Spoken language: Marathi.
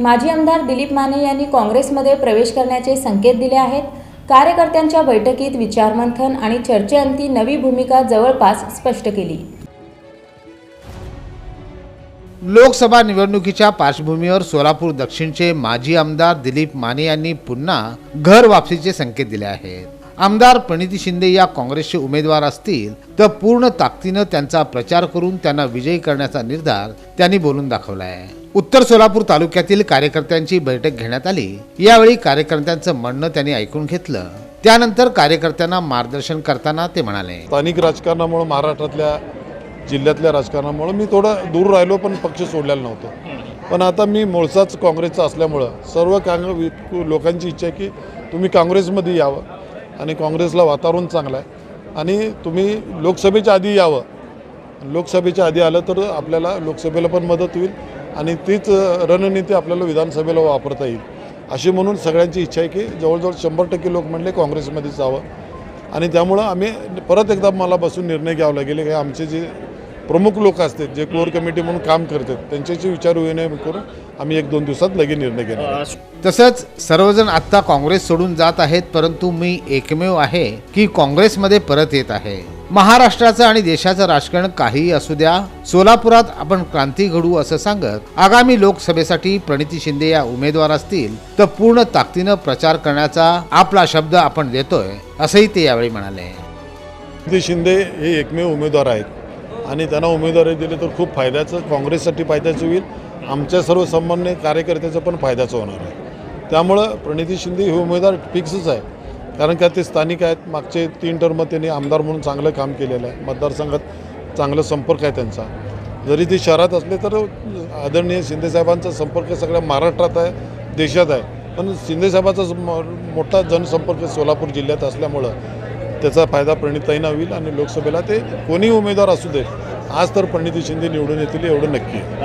माजी आमदार दिलीप माने यांनी काँग्रेसमध्ये प्रवेश करण्याचे संकेत दिले आहेत. कार्यकर्त्यांच्या बैठकीत विचारमंथन आणि चर्चेअंती नवी भूमिका जवळपास स्पष्ट केली. लोकसभा निवडणुकीच्या पार्श्वभूमीवर सोलापूर दक्षिणचे माजी आमदार दिलीप माने यांनी पुन्हा घर वापसीचे संकेत दिले आहेत. आमदार प्रणिती शिंदे या काँग्रेसचे उमेदवार असतील तर पूर्ण ताकदीनं त्यांचा प्रचार करून त्यांना विजयी करण्याचा निर्धार त्यांनी बोलून दाखवला आहे उत्तर सोलापूर तालुक्यातील कार्यकर्त्यांची बैठक घेण्यात आली. यावेळी कार्यकर्त्यांचं म्हणणं त्यांनी ऐकून घेतलं. त्यानंतर कार्यकर्त्यांना मार्गदर्शन करताना ते म्हणाले. स्थानिक राजकारणामुळं महाराष्ट्रातल्या जिल्ह्यातल्या राजकारणामुळं मी थोडं दूर राहिलो पण पक्ष सोडलेला नव्हतो. पण आता मी मूळचाच काँग्रेसचा असल्यामुळं सर्व काँग्रेस लोकांची इच्छा आहे की तुम्ही काँग्रेसमध्ये यावं. आणि काँग्रेसला वातावरण चांगलं आहे. आणि तुम्ही लोकसभेच्या आधी यावं. लोकसभेच्या आधी आलं तर आपल्याला लोकसभेला पण मदत होईल आणि तीच रणनीती आपल्याला विधानसभेला वापरता येईल. अशी म्हणून सगळ्यांची इच्छा आहे की जवळजवळ शंभर टक्के लोक म्हणले काँग्रेसमध्येच जावं. आणि त्यामुळं आम्ही परत एकदा मला बसून निर्णय घ्यावा लागेल. की आमचे जे प्रमुख लोक असतात जे कोर कमिटी म्हणून काम करतात. त्यांच्याशी विचार विनिमय करून आम्ही एक दोन दिवसात लगेच निर्णय घेणार तसंच सर्वजण आत्ता काँग्रेस सोडून जात आहेत परंतु मी एकमेव आहे की काँग्रेसमध्ये परत येत आहे. महाराष्ट्राचं आणि देशाचं राजकारण काहीही असू द्या सोलापुरात आपण क्रांती घडू असं सांगत आगामी लोकसभेसाठी प्रणिती शिंदे या उमेदवार असतील तर पूर्ण ताकदीनं प्रचार करण्याचा आपला शब्द आपण देतोय असंही ते यावेळी म्हणाले. प्रणिती शिंदे हे एकमेव उमेदवार आहेत. आणि त्यांना उमेदवारी दिली तर खूप फायद्याचं काँग्रेससाठी फायद्याचं होईल. आमच्या सर्वसामान्य कार्यकर्त्याचं पण फायद्याचं होणार आहे. त्यामुळं प्रणिती शिंदे हे उमेदवार फिक्सच आहे. कारण का ते स्थानिक आहेत. मागचे तीन टर्म त्यांनी आमदार म्हणून चांगलं काम केलेलं आहे. मतदारसंघात चांगला संपर्क आहे त्यांचा. जरी ते शहरात असले तर आदरणीय शिंदेसाहेबांचा संपर्क सगळ्या महाराष्ट्रात आहे देशात आहे. पण शिंदेसाहेबाचा मोठा जनसंपर्क सोलापूर जिल्ह्यात असल्यामुळं त्याचा फायदा प्रणिताईंना होईल आणि लोकसभेला ते कोणी उमेदवार असू दे. आज तर प्रणिती शिंदे निवडून येतील एवढं नक्की आहे.